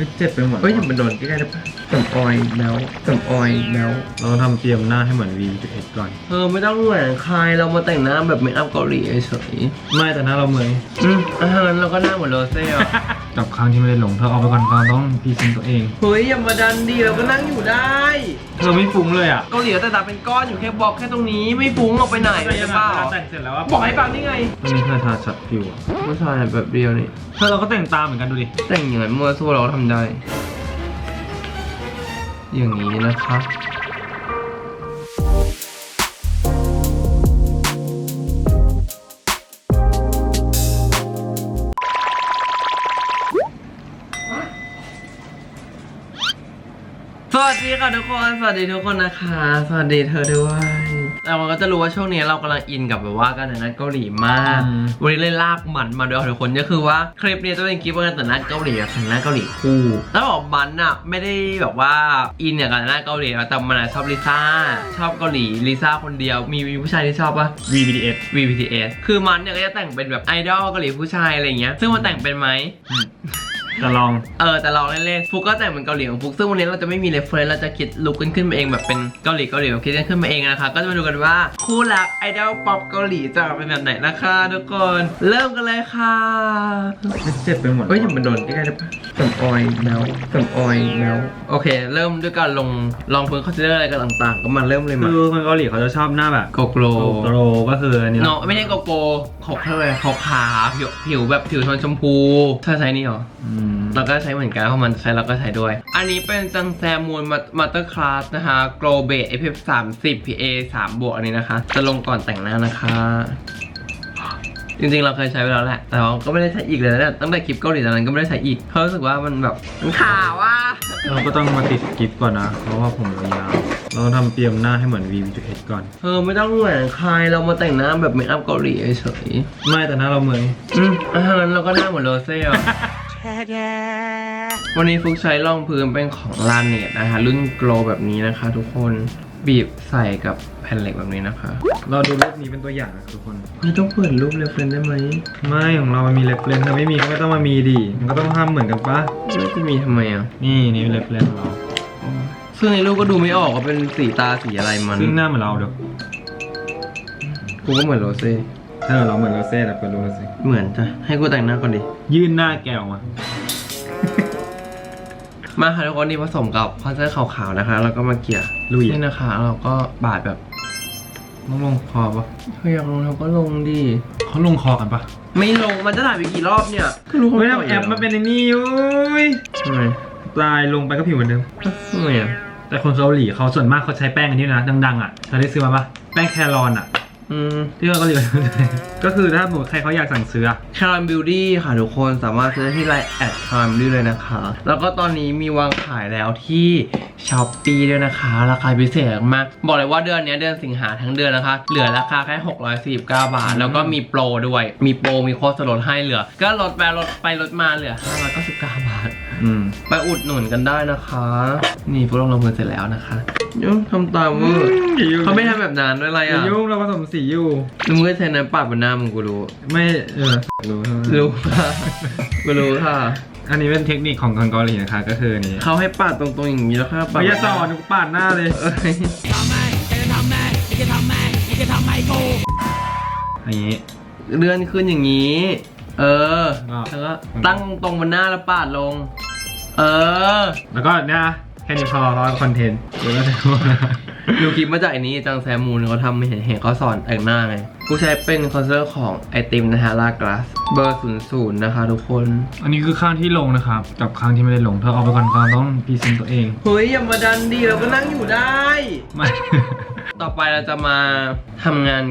ไม่เจ็บไปหมดเฮ้ยอย่ามันโดนใกล้ๆได้ปะสำออยแล้วสำออยแล้วเราทำเตรียมหน้าให้เหมือน V11 ก่อน เออไม่ต้องเหมือนใครเรามาแต่งหน้าแบบเมคอัพเกาหลีเฉยไม่แต่หน้าเราเหมือนๆอืมอาหารเราก็หน้าเหมือนโรเซ่อะ กับครั้งที่ไม่ได้ลง เธอเอาไปก่อนเราต้องพรีเซนต์ตัวเอง เฮ้ยอย่ามาดันดีเราก็นั่งอยู่ได้เธอไม่ฟุ้งเลยอะเกาหลีแต่ตาเป็นก้อนอยู่แค่บล็อกแค่ตรงนี้ไม่ฟุ้งออกไปไหนเลยใช่เปล่าแต่งเสร็จแล้วว่าบอกให้ฟังนี่ไงวันนี้เธอทาชัดผิวอะผู้ชายแบบเดียวนี่เธอเราก็แต่งตามเหมือนกันดูดิ แต่งอย่างนั้นมัวซั่วเราก็ทำได้ อย่างนี้นะคะ ทุกคน สวัสดีทุกคนนะคะ สวัสดีเธอด้วยเราก็จะรู้ว่าช่วงนี้เรากำลังอินกับแบบว่าการแต่งหน้าเกาหลีมากอืมวันนี้เลยลากมันมาด้วยค่ะทุกคนก็คือว่าคลิปนี้จะเป็นคลิปการแต่งหน้าเกาหลีแบบแต่งหน้าเกาหลีคู่แล้วบอกมันอะไม่ได้แบบว่าอินอย่างการแต่งหน้าเกาหลีนะแต่มันอะชอบลิซ่าชอบเกาหลีลิซ่าคนเดียว มีมีผู้ชายที่ชอบปะ VBTS VBTS คือมันเนี่ยก็จะแต่งเป็นแบบไอดอลเกาหลีผู้ชายอะไรอย่างเงี้ย ซึ่งมันแต่งเป็นไหม จะลองเออแต่ลองเล่นๆฟุกก็แต่งเป็นเกาหลีของฟุกซึ่งวันนี้เราจะไม่มีเรฟเฟรนเราจะคิดลุกกันขึ้นมาเองแบบเป็นเกาหลีเกาหลีแบบคิดกันขึ้นมาเองนะคะก็จะมาดูกันว่าคู่รักไอดอลป๊อปเกาหลีจะเป็นแบบไหนนะคะทุกคนเริ่มกันเลยค่ะไม่เจ็บไปหมดเฮ้ยอย่ามันโดนใกล้ๆได้ปะสำออยแล้วสำออยแล้วโอเค เริ่มด้วยการลงลองพื้นคอนซีลเลอร์อะไรกันต่างๆ ก็มาเริ่มเลยมาคือคนเกาหลีเขาจะชอบหน้าแบบโกโกรโกโรก็คืออันนี้เนาะไม่ใช่โกโก้ขาวเขาเลยขาวขาวผิวผิวแบบผิวโทนชมพูเธอใช้นี่เหรออืมเราก็ใช้เหมือนกันเพราะมันใช้เราก็ใช้ด้วย อันนี้เป็นจังแซมมูลมาสเตอร์คลาสนะคะ Glow Base FF 3 0 PA 3บวกอันนี้นะคะ จะลงก่อนแต่งหน้านะคะ จริงๆ เราเคยใช้ไปแล้วแหละ แต่ว่าก็ไม่ได้ใช้อีกเลยนะเนี่ยตั้งแต่คลิปเกาหลีตอนนั้นก็ไม่ได้ใช้อีกเพราะรู้สึกว่ามันแบบมันขาวอะเราก็ต้องมาติดกิฟต์ก่อนนะ เพราะว่าผมเรายาวเราทำเตรียมหน้าให้เหมือน V11 ก่อนเออไม่ต้องเหมือนใครเรามาแต่งหน้าแบบเมคอัพเกาหลีเฉยไม่แต่หน้าเราเหมือนๆอืมอาหารเราก็หน้าเหมือนโรเซ่อะ วันนี้ฟุกใช้รองพื้นเป็นของลานเนตนะคะ รุ่นโกลแบบนี้นะคะ ทุกคนบีบใส่กับแผ่นเหล็กแบบนี้นะคะ เราดูรูปนี้เป็นตัวอย่างนะทุกคน ไม่ต้องเปิดรูปเรฟเฟนได้ไหม ไม่ของเรามันมีเล็บเลนถ้าไม่มีก็ไม่ต้องมามีดิ มันก็ต้องห้ามเหมือนกันปะไม่จะมีทำไมอะ นี่นี่เล็บเลนของเรา ซึ่งในรูปก็ดูไม่ออกว่าเป็นสีตาสีอะไรมัน ซึ่งหน้าเหมือนเราเดี๋ยวกูก็เหมือนโรเซ่ เธอเราเหมือนเราเซ่แต่เป็นโรเซ่เหมือนจ้ะให้กูแต่งหน้าก่อนดิ ยื่นหน้าแกวมา มาค่ะทุกคนนี่ผสมกับคอนเซอร์ขาวๆนะคะ แล้วก็มาเกลี่ยลุย นี่นะคะ เราก็บาดแบบต้องลงคอปะเฮ้ยอยากลงเราก็ลงดิ เขาลงคอกันปะไม่ลงมันจะถ่ายไปกี่รอบเนี่ยคือรู้เขาไม่ปล่ทำยแอปมาเป็นไอ้นี่ยุ้ยทำไมปลายลงไปก็ผิวเหมือนเดิมทำไมอะแต่คนเกาหลีเขาส่วนมากเขาใช้แป้งอันนี้นะดังๆอะเธอได้ซื้อมาปะแป้งแครอนอะ อืมที่เขาเกาหลีก็คือถ้าสมมติใครเขาอยากสั่งซื้ออะคาร์ b บิวตี้ค่ะทุกคนสามารถซื้อได้ที่ไลน์แอดคาร์ b บิวเลยนะคะ แล้วก็ตอนนี้มีวางขายแล้วที่ช้อปปีด้วยนะคะ ราคาพิเศษมาก บอกเลยว่าเดือนนี้เดือนสิงหาทั้งเดือนนะคะ เหลือราคาแค่ 649 บาท แล้วก็มีโปรด้วย มีโปรมีโค้ดส่วนลดให้เหลือ ก็ลดไปลดไปลดมาเหลือ599บาท อืมไปอุดหนุนกันได้นะคะ นี่พวกเราลงมือเสร็จแล้วนะคะยุ่งทำตามเวอร์เขาไม่ทำแบบนั้นด้วยอะไรอย่าอะยุ่งเราผสมสีอยู่แล้วมึงก็ใช้น้ำปาดบนหน้ามึงกูรู้ ไม่เออรู้ใช่ไหมรู้ค่ะกูรู้ค่ะ อันนี้เป็นเทคนิคของคนเกาหลีนะคะ ก็คืออันนี้เขาให้ปาดตรงๆอย่างนี้แล้วค่อยปาด ไม่จะสอนปาดหน้าเลย เอ้ยอันนี้ เลื่อนขึ้นอย่างนี้ เออก็แล้วก็ตั้งตรงบนหน้าแล้วปาดลง เออ แล้วก็เนี่ยแค่นี้พอเพราะว่าคอนเทนต์เดี๋ยวก็จะรู้ดูคลิปมาจากไอ้นี้จังแซมมูนเขาทำเห็นเห็นเขาสอนแต่งหน้าไงกูใช้เป็นคอนซีลเลอร์ของไอติมนะฮะลากราสเบอร์ศูนย์ศูนย์นะคะทุกคน อันนี้คือข้างที่ลงนะครับ กับข้างที่ไม่ได้ลงเธอเอาไปก่อนเราต้องพรีเซนต์ตัวเองเฮ้ย อย่ามาดันดีเราก็นั่งอยู่ได้ ไม่ ต่อไปเราจะมาทำงาน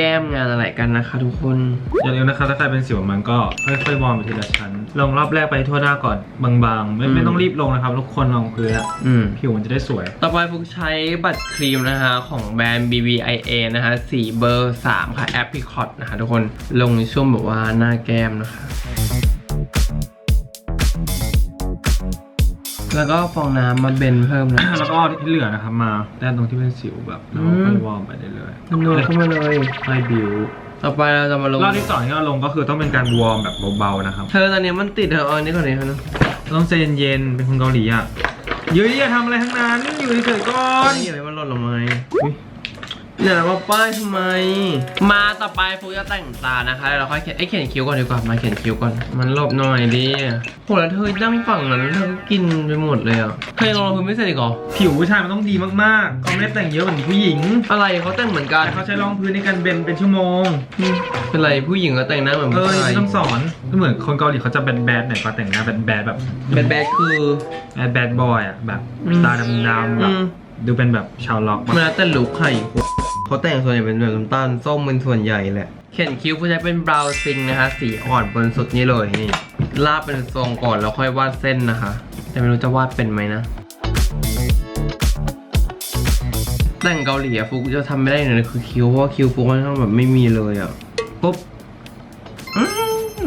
แก้มงานอะไรกันนะคะ ทุกคน อย่าลืมนะครับถ้าใครเป็นสิวมันก็ค่อยๆวอร์มไปทีละชั้น ลงรอบแรกไปทั่วหน้าก่อนบางๆ ไม่อืม ไม่ต้องรีบลงนะครับ ทุกคนลองพื้นอะอืม ผิวมันจะได้สวย ต่อไปฟุกใช้บัตรครีมนะคะ ของแบรนด์ BBIA นะคะสีเบอร์ 3 ค่ะ Apricot นะคะทุกคนลงในช่วงแบบว่าหน้าแก้มนะคะ แล้วก็ฟองน้ำมาเบนเพิ่มนะ แล้วก็ที่เหลือนะครับมาแต้มตรงที่เป็นสิวแบบแล้วก็ค่อยวอร์มไปเรื่อยนวลเข้ามาเลยๆค่อยบิวต่อไปเราจะมาลง รอบที่สองที่เราลงก็คือต้องเป็นการวอร์มแบบเบาๆนะครับ เธอตอนนี้มันติดเธอเอาอันนี้ก่อนเลยเธอนะต้องใจเย็นๆเป็นคนเกาหลีอะเยอะอย่าทำอะไรทั้งนั้นอยู่เฉยๆก่อนนี่อะไรมันหล่นลงมาอุ๊ย เนี่ยมาป้ายทำไม มาต่อไปฟูจะแต่งตานะคะแล้วเราค่อยเขียนไอ้ยเขียนคิ้วก่อนดีกว่า มาเขียนคิ้วก่อน มันหลบหน่อยดิโหแล้วเธอนั่งฝั่งนั้นเธอก็กินไปหมดเลยอะเธอยังรองพื้นไม่เสร็จอีกเหรอ ผิวผู้ชายมันต้องดีมากๆเขาไม่ได้แต่งเยอะเหมือนผู้หญิง อะไรเขาแต่งเหมือนกัน แต่เขาใช้รองพื้นในการเบนเป็นชั่วโมงอืมเป็นไรผู้หญิงก็แต่งหน้าเหมือนเอผู้อชายไม่ต้องสอนก็เหมือนคนเกาหลีเขาจะแบดแบดๆหน่อยก็แต่งหน้าแบดแบดๆแบบแบดแบดคือ แบดแบดบอยอะแบบอืมตาดำๆแบอืบม ดูเป็นแบบชาวล็อกมันแล้วแต่ลุคใครเขาแต่งส่วนใหญ่เป็นแบบน้ำตาลส้มเป็นส่วนใหญ่แหละ เขียนคิ้วผู้ใช้เป็นบราวซิงนะคะ สีอ่อนบนสุดนี่เลยนี่ลาบเป็นทรงก่อนแล้วค่อยวาดเส้นนะคะ แต่ไม่รู้จะวาดเป็นไหมนะ แต่งเกาหลีอะฟุกจะทำไม่ได้เลยคือคิ้วเพราะว่าคิ้วฟุกมันข้างแบบไม่มีเลยอะปุ๊บอื้อ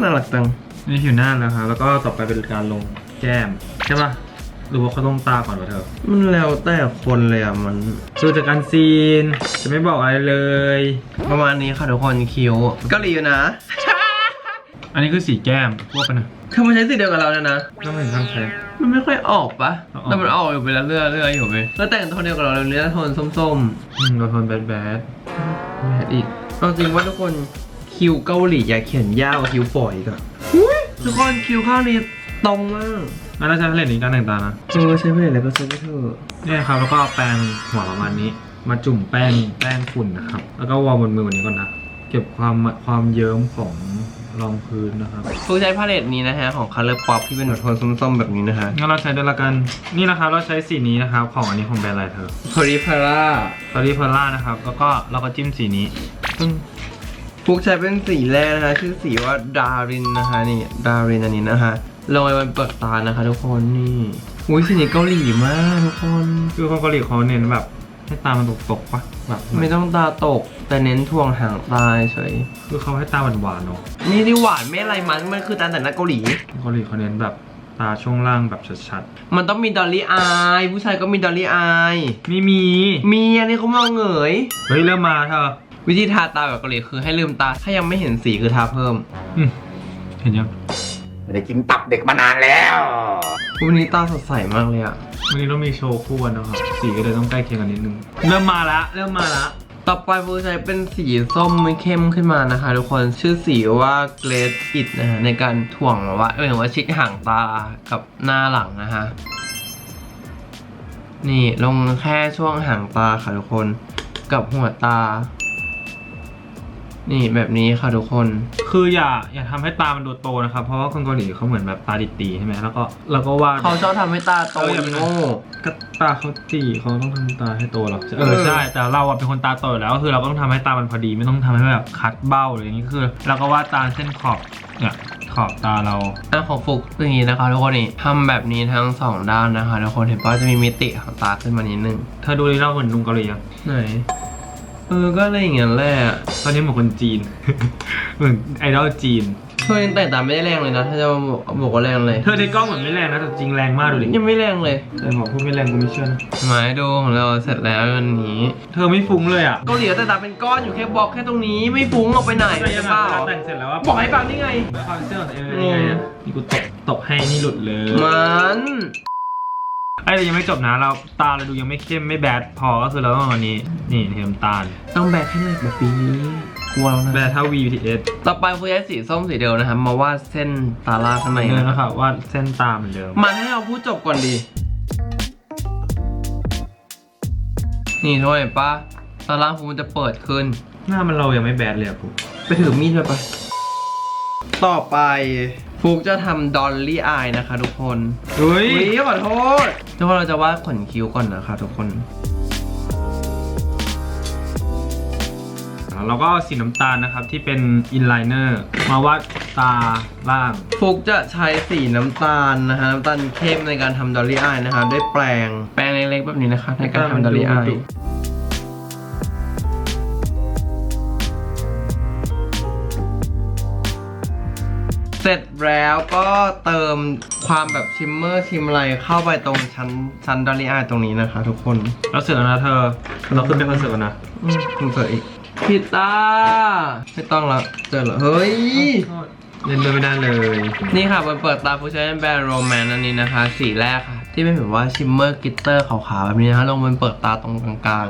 น่ารักจังนี่ผิวหน้าแล้วครับแล้วก็ต่อไปเป็นการลงแก้มใช่ปะ หรือว่าเขาต้องตาก่อนวะเธอ มันแล้วแต่คนเลยอะมันสูจากการซีน จะไม่บอกอะไรเลย ประมาณนี้ค่ะทุกคนคิ้วเกาหลีอยู่นะ อันนี้คือสีแก้มพวกกันนะเธอมาใช้สีเดียวกับเราเนี่ยนะก็ไม่เห็นข้างใช้มันไม่ค่อยออกปะออก แต่มันออกอยู่ไปแล้วเรื่อยเรื่อยอยู่ไปแล้วแต่งโทนเดียวกับเราเลยเนื้อโทนส้มอืมเราทนแบดแบดๆแหมอีกเอาจริงว่าทุกคนคิวเกาหลีอย่าเขียนยาวกว่าคิวฝอยอีกันทุกคนคิวข้างนี้ตรงมาก แล้วเราใช้ผลิตในการแต่งตานะเออใช้ไปเลยแล้วก็ใช้ไปเถอะเนี่ยครับแล้วก็เอาแปรงหัวประมาณนี้ มาจุ่มแป้งแป้งฝุ่นนะครับ แล้วก็วางบนมือแบบนี้ก่อนนะ เก็บความความเยิ้มของรองพื้นนะครับฟูใช้พาเลตนี้นะฮะ ของ Color Pop ที่เป็นแบบโทนส้มๆ แบบนี้นะฮะ งั้นเราใช้ด้วยละกัน นี่นะครับเราใช้สีนี้นะครับ ของอันนี้ของแบรนด์อะไรเธอ p e r i p a r a ตอรี่เพลล่านะครับ แล้วก็เราก็จิ้มสีนี้ซึ่งฟุกใช้เป็นสีแรกนะคะชื่อสีว่าดารินนะคะนี่ดารินอันนี้นะคะ ลงไปบนเปลือกตานะคะทุกคนนี่อุ้ยสีนี้เกาหลีมากทุกคน คือคนเกาหลีเขาเน้นแบบ ให้ตามันตกๆปะแบบไม่ต้องตาตกแต่เน้นทวงหางตาเฉยคือเขาให้ตาหวานๆเนาะนี่ที่หวานไม่อะไรมันมันคือตาแต่งหน้าเกาหลี เกาหลีเขาเน้นแบบตาช่วงล่างแบบชัดมันต้องมีดอลลี่อายผู้ชายก็มีดอลลี่อายๆ ไม่มี มีอันนี้เขามองเหงย เฮ้ย เริ่มมาเธอวิธีทาตาแบบเกาหลีคือให้ลืมตา ถ้ายังไม่เห็นสีคือทาเพิ่ม อืมเห็นยัง ไม่ได้กินตับเด็กมานานแล้ววันนี้ตาสดใสมากเลยอะวันนี้เรามีโชว์คู่กันนะครับ สีก็เลยต้องใกล้เคียงกันนิดนึง เริ่มมาละ เริ่มมาละ ต่อไปฟูใช้เป็นสีส้มเข้มขึ้นมานะคะ ทุกคน ชื่อสีว่าเกรดอิดนะฮะในการถ่วงแบบว่าเออว่าชิดห่างตากับหน้าหลังนะฮะ นี่ลงแค่ช่วงห่างตาค่ะทุกคน กับหัวตา นี่แบบนี้ค่ะทุกคน คืออย่าอย่าทำให้ตามันดูโตนะครับ เพราะว่าคนเกาหลีเขาเหมือนแบบตาดิตีใช่ไหมแล้วก็แล้วก็วาดเขาชอบทำให้ตาโตเอออย่าอีไปโง่ ก็ตาเขาตีเขาต้องทำตาให้โตหรอกเออใช่ แต่เราอะเป็นคนตาโตอยู่แล้วก็คือเราก็ต้องทำให้ตามันพอดีไม่ต้องทำให้แบบคัดเบ้าหรืออย่างนี้คือเราก็วาดตามเส้นขอบเนี่ยขอบตาเราหน้าของฟุกอย่างนี้นะคะทุกคนนี่ทำแบบนี้ทั้งสองด้านนะคะทุกคนเห็นป่ะจะมีมิติของตาขึ้นมานิดนึงเธอดูดิเราเหมือนลุงเกาหลียังไหน เออ ก็อะไรอย่างเงี้ยแหละ ตอนนี้เหมือนคนจีน เหมือนไอดอลจีนเธอยังแต่งตามไม่ได้แรงเลยนะ ถ้าจะบอกบอกว่าแรงเลย เธอในกล้องเหมือนไม่แรงนะแต่จริงแรงมากดูดิยังไม่แรงเลยแต่บอกพูดไม่แรงกูไม่เชื่อนะหมายดูของเราเสร็จแล้ววันนี้ เธอไม่ฟุ้งเลยอะเกาหลีแต่ตาเป็นก้อนอยู่แค่บล็อกแค่ตรงนี้ไม่ฟุ้งออกไปไหนแต่ใช่ยังเปไงล่าเวลาแต่งเสร็จแล้วว่าบอกให้ฟังนี่ไงความเชื่อของตัวเองเป็นยังไงอะนี่กูตบตบให้นี่หลุดเลย มัน ไอ้แต่ยังไม่จบนะเราตาเราดูยังไม่เข้มไม่แบดพอก็คือเราต้องเอาอันนี้ นี่เทมตาล ต้องแบกให้หน่อยแบบนี้กลัวแล้วแบนะดเท่า VTS ต่อไปฟูใช้สีส้มสีเดียวนะครับ มาวาดเส้นตาล่างข้างในเดินนะนะครับว่าดเส้นตาเหมือนเดิม มาให้เราพูดจบก่อนดี นี่ทุกคนเห็นปะตาล่างฟูมันจะเปิดขึ้น หน้ามันเรายังไม่แบดเลยอะกูไปถือมีดไปไปต่อไป ฟุกจะทำดอลลี่อายนะคะทุกคนเฮ้ยอุ้ยขอโทษทุกคนเราจะวาดขนคิ้วก่อนนะคะทุกคนเราก็เอาสีน้ำตาลนะครับที่เป็นอินไลเนอร์มาวาดตาล่าง ฟุกจะใช้สีน้ำตาลนะคะน้ำตาลเข้มในการทำดอลลี่อายนะคะด้วยแปรงแปรงเล็กๆแบบนี้นะคะในการทำดอลลี่อาย เสร็จแล้วก็เติมความแบบชิมเมอร์ชิมอะไรเข้าไปตรงชั้นชั้นดอลลี่อายตรงนี้นะคะ ทุกคนเราเสร็จแล้วนะเธอ เราขึ้นไปคอนเสิร์ตแล้วนะอืมคุณเปิดอีกพิตาไม่ต้องละเจอเหรอเฮ้ย เล่นด้วยไม่ได้เลย นี่ค่ะมันเปิดตาผู้ใช้แบรนด์โรแมนอันนี้นะคะ สีแรกค่ะ ที่เป็นแบบว่าชิมเมอร์กลิตเตอร์ขาวๆแบบนี้นะคะลงบนเปิดตาตรงกลาง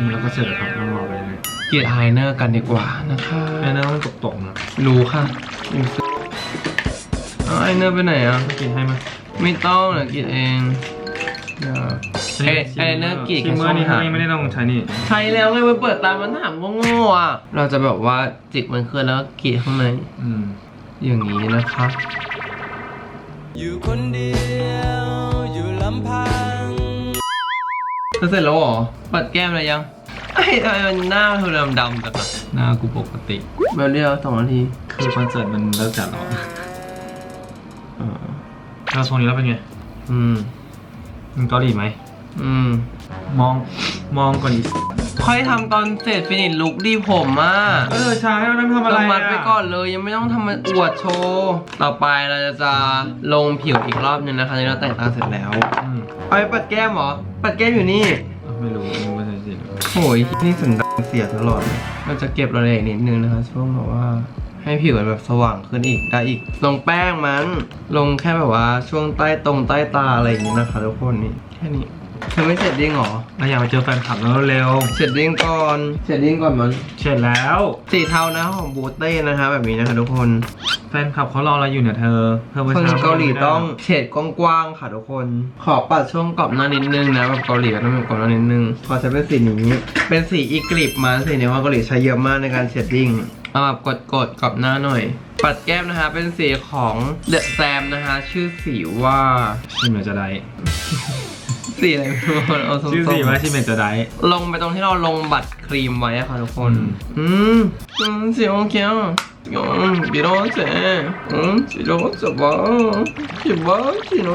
นี่เราก็เสร็จแล้วครับต้องรอไปเลย ๆกรีดไฮเนอร์กันดีกว่านะคะแม่น่าต้องตกๆนะรู้ค่ะเอาไฮเนอร์ไปไหนอะไม่กินให้มั้ยไม่ต้องเดี๋ยวกรีดเองเดี๋ยวไอไอเนอร์กรีดชิกับมเมอช่อร์งนี่หางไม่ได้ต้องใช้นี่ใช้แล้วไงมันเปิดตามันถามโง่ๆอะเราจะแบบว่าจิกมันขึ้นแล้วก็กรีดข้างในอืมอย่างนี้นะคะอยู่คนเดียวอยู่ลำพังเธอเสร็จแล้วเหรอปัดแก้มอะไรยัง ไอ้ทำไมมันหน้าเธอดำๆจังอะหน้ากูปกติแบบเดียวสองนาทีคือคอนเสิร์ตมันเลิกจัดแล้วอ่าเราโซนนี้แล้วเป็นไงอืม มันเกาหลีไหม อืม มอง มองก่อนอีกค่อยทำตอนเสร็จฟินิชลุกดีผมอะเออใช่เราต้องทำอะไรเรามัดไปก่อนเลยยังไม่ต้องทำมันอวดโชว์ต่อไปเราจะจะลงผิวอีกรอบนึงนะคะที่เราแต่งตาเสร็จแล้ว อืมเอาไปปัดแก้มเหรอ ปัดแก้มอยู่นี่ ไม่รู้ โอ้ยนี่สันดานเสียตลอดเลยมันจะเก็บรายละเอียดนิดนึงนะคะช่วงแบบว่าให้ผิวมันแบบสว่างขึ้นอีกได้อีก ลงแป้งมัน ลงแค่แบบว่าช่วงใต้ตรงใต้ตาอะไรอย่างนี้นะคะทุกคนนี่แค่นี้ เธอไม่เสร็จดิ้งเหรอ เราอยากไปเจอแฟนคลับแล้วเร็วเสร็จดิ้งก่อน เสร็จดิ้งก่อนมันๆเสร็จแล้ว สีเทานะของบูเต้นะคะแบบนี้นะคะทุกคน แฟนคลับเขารอเราอยู่เนี่ยเธอ เธอคมานช้เกาหลีต้องเฉดกว้างๆค่ะทุกคน ขอปัดช่วงกรอบหน้านิดนึงนะแบบเกาหลีก็ต้องเป็นกรอบหน้านิดนึง ขอใช้เป็นสีนี้ เป็นสีอีกลิปมาสีนี้ว่าเกาหลีใช้เยอะมากในการเชดดิ้งเอาแบบกดกดๆกรอบหน้าหน่อย ปัดแก้มนะคะเป็นสีของเดอะแซมนะคะชื่อสีว่าชิมเมจะได้ สีอะไรไม่รู้เอาส้มๆชื่อสิว่าชิมเมจะได้ลงไปตรงที่เราลงบัตรครีมไว้อะค่ะทุกคน อืมอืมอืมสีโอเคอะอืมบีโรเซ่อืมสีโรเซ่บ้าสีบ้าสีโน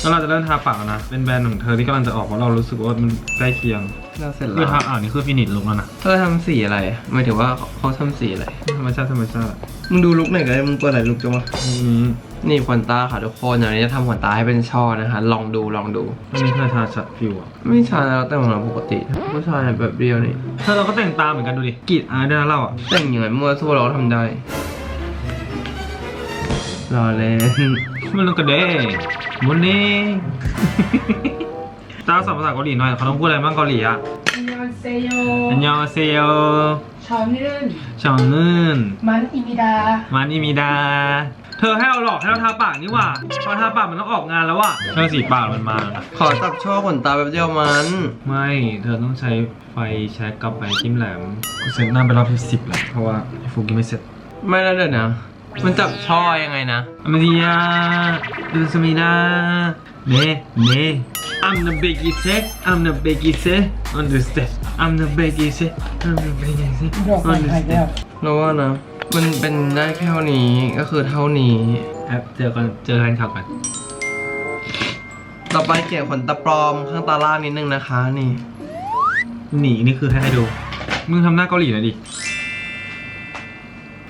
แล้วเราจะเริ่มทาปากแล้วนะ เป็นแบรนด์ของเธอที่กำลังจะออกเพราะเรารู้สึกว่ามันใกล้เคียงเราเสร็จคืแล้อวทาอ่านนี่คือฟินิชลุกแล้วนะ เธอทำสีอะไรหมายถึงว่าเขาทำสีอะไรธรรมชาติธรรมชาติมึงดูลุกหน่อยก็ได้มึงตัวไหนลุกจังวะ อืม นี่ขนตาค่ะทุกคนเดี๋ยวนี้จะทำขนตาให้เป็นช่อนะคะ ลองดูลองดู อันนี้เธอทาชัดฟิวอ่ะ ไม่ใช่แล้วแต่ของเราปกติ ผู้ชายแบบเดียวนี่ เธอเราก็แต่งตามเหมือนกันดูดิกรีดอายด้วยนะเราอ่ะ แต่งอย่างไรมั่วซั่วเราก็ทำได้รอเล่น มันลงกระเด้มุนนี่ ตาสอนภาษาเกาหลีหน่อยเขาต้องพูดอะไรบ้างเกาหลีอ่ะ 안녕하세요. อันยองเซโย 저는 ชองเงิน 만입니다. มานิมิดา เธอให้เราหลอกให้เราทาปากนี่หว่าพอทาปากมันต้องออกงานแล้วว่ะเธอสีปากมันมาขอจับช่อขนตาแบบเดียวมันไม่ เธอต้องใช้ไฟแช็กกับไฟจิ้มแหลมกูเซ็ตหน้าไปรอบที่สิบแล้วเพราะว่าไอ้ฟูกินไม่เสร็จไม่แล้วเดี๋ยวนะ มันจับช่อยังไงนะอเมริยาดูสมีนาเน่เน่ I'm the biggie set I'm the biggie set understand I'm the biggie set I'm the biggie set understand เราว่านะ มันเป็นได้แค่เท่านี้ก็คือเท่านี้แอปเจอกันเจอกันครับกันต่อไปเกี่ยวขนตาปลอมข้างตาล่างนิดนึงนะคะนี่ หนีนี่คือให้ให้ดู มึงทำหน้าเกาหลีหน่อยดิ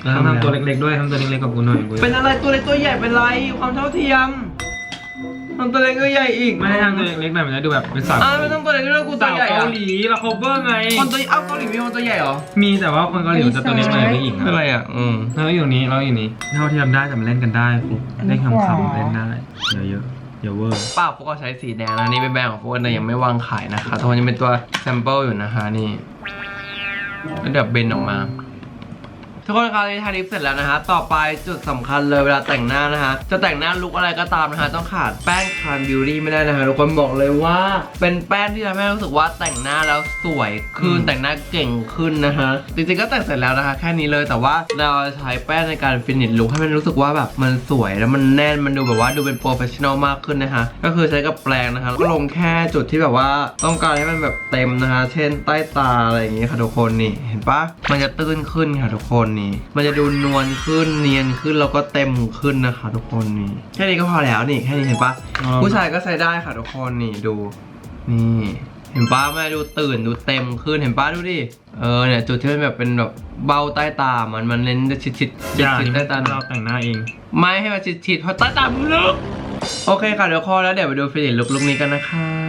แล้วทำตัวเล็กๆด้วยทำตัวเล็กๆกับกูหน่อยกูเป็นอะไรตัวเล็กตัวใหญ่เป็นไรความเท่าเทียม ทำตัวเล็กตัวใหญ่อีกไม่ได้ทำตัวเล็กๆหน่อยมันจะดูแบบเป็นสาวอ่าไม่ต้องตัวเล็กด้วยกูตัวสาวใหญ่เกาอะหลีเรา cover ไง คนตัวเอ้าเกาหลีมีคนตัวใหญ่เหรอมีแต่ว่าคนเกาหลีมันจะตัวเล็กหน่อยไม่หญิงเป็นไรอะอืมเราอยู่นี้เราอยู่นี้เท่าที่ทำได้แต่มันเล่นกันได้ฟุกเล่นคำๆเล่นได้เยอะเยอะๆอย่าเวอร์ป้าพวกก็ใช้สีแดงนะนี่เป็นแบรนด์ของพวกแต่ยังไม่วางขายนะคะทุกคนยังเป็นตัวแซมเปิลอยู่นะคะนี่แล้วเดี๋ยวเบนออกมา ทุกคนครับที่ทาลิปเสร็จแล้วนะฮะ ต่อไปจุดสำคัญเลยเวลาแต่งหน้านะฮะ จะแต่งหน้าลุกอะไรก็ตามนะฮะ ต้องขาดแป้งคานบิวตี้ไม่ได้นะฮะทุกคนบอกเลยว่า เป็นแป้งที่ทำให้รู้สึกว่าแต่งหน้าแล้วสวยขึ้นแต่งหน้าเก่งขึ้นนะฮะ จริงๆก็แต่งเสร็จแล้วนะคะ แค่นี้เลยแต่ว่าเราใช้แป้งในการฟินิชลุคให้มันรู้สึกว่าแบบมันสวยแล้วมันแน่นมันดูแบบว่าดูเป็นโปรเฟชชั่นอลมากขึ้นนะคะก็คือใช้กับแปรงนะคะก็ลงแค่จุดที่แบบว่าต้องการให้มันแบบเต็มนะคะ เช่นใต้ตาอะไรอย่างงี้ค่ะทุกคนนี่เห็นปะมันจะตื้นขึ้นค่ะทุกคนนี่มันจะดูนวลขึ้นเนียนขึ้นแล้วก็เต็มขึ้นนะคะ ทุกคนนี่แค่นี้ก็พอแล้วนี่แค่นี้เห็นปะอ๋อผู้ชายก็ใช้ได้ค่ะทุกคนนี่ดูนี่เห็นปะแม่ดูตื่นดูเต็มขึ้นเห็นปะดูดิเออเนี่ยจุดที่มันแบบเป็นแบบเบ้าใต้ตามันมันเน้นจะชิดชิดชิดอย่าชิดนี่ใต้ตาหน่เราอยแต่งหน้าเอง ไม่ให้มันชิดชิดเพราะใต้ตามึงลึกโอเคค่ะเดี๋ยวคอแล้วเดี๋ยวไปดูฟิลิปลุกลุกนี้กันนะคะ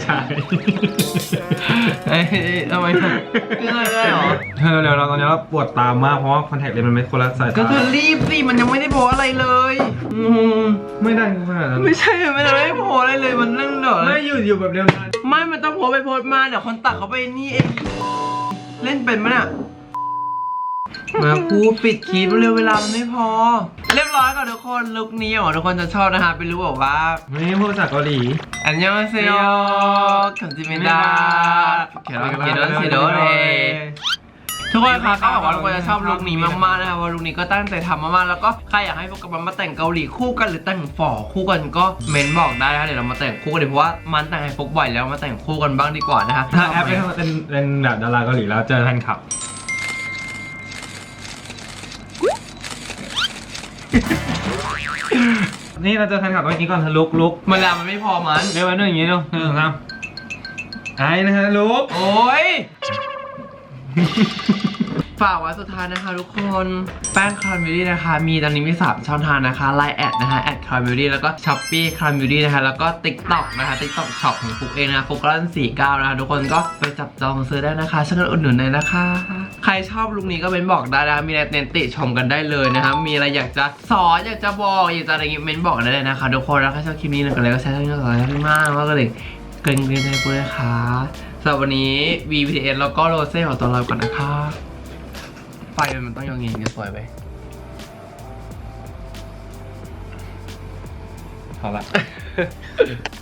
ผู้ชาย เอ้ยทำไมเกินอะไรหรอ เธอเร็วๆเราตอนนี้เราปวดตามากเพราะว่าคอนแทคเลนส์มันไม่คนละสายตาก็เธอรีบสิ มันยังไม่ได้โพสอะไรเลยอืมไม่ได้ขนาดนั้นไม่ใช่ มันยังไม่ได้โพสอะไรเลย มันเรื่องเดี๋ยวไม่อยู่อยู่แบบเร็วนานไม่ มันต้องโพสไปโพสมา เดี๋ยวคนตัดเขาไปนี่เอง เล่นเป็นไหมเนี่ย มาพูดปิดคลิปเร็วเวลามันไม่พอ เรียบร้อยก่อนทุกคนลุคนี้หวังทุกคนจะชอบนะคะเป็นรู้บอกว่าไม่พูดภาษาเกาหลีอันยองเซโยคัมจิเมนดาเขียนว่าเขียนว่าเซโดเรทุกคนคะเขาบอกว่าทุกคนจะชอบลุคนี้มากๆนะคะว่าลุคนี้ก็ตั้งใจทำมากๆแล้วก็ใครอยากให้พวกกับมันมาแต่งเกาหลีคู่กันหรือแต่งฝ่อคู่กันก็เมนบอกได้นะคะเดี๋ยวเรามาแต่งคู่กันดีเพราะว่ามันแต่งให้พวกบ่อยแล้วมาแต่งคู่กันบ้างดีกว่านะคะถ้าแอปเป็นเป็นเป็นแบบดาราเกาหลีแล้วเจอแฟนคลับ นี่เราเจอแฟนคลับตรงนี้ก่อนเธอลุกลุกเวลามันไม่พอมันเรียกไว้หนึ่งอย่างนี้ดูหนึ่งสามไอ้นะฮะลุกโอ้ย ฝากไว้สุดท้ายนะคะทุกคนแป้งคาร์มิลี่นะคะ มีตอนนี้มี 3 ช่องทางนะคะไลน์แอดนะคะแอดคาร์มิลี่แล้วก็ช้อปปี้คาร์มิลี่นะคะ แล้วก็ TikTok นะคะ TikTok Shop ของฟุกเองนะคะฟุกรันสี่เก้านะคะทุกคนก็ไปจับจองซื้อได้นะคะช่วยกันอุดหนุนหน่อยนะคะ ใครชอบลุคนี้ก็เป็นบอกได้นะมีอะไรเน้นติชมกันได้เลยนะคะมีอะไรอยากจะสอนอยากจะบอกอยากจะอะไรอย่างงี้เม้นบอกได้เลยนะคะทุกคนแล้วถ้าชอบคลิปนี้นะก็เลยก็แชร์ให้กันต่อให้มากมากก็เลยเกินเกินใจกูเลยค่ะสำหรับวันนี้ VPN แล้วก็โรเซ่ขอตัวลาไปก่อนนะคะ ไฟมันต้องยองเงียงจะสวยไป好了。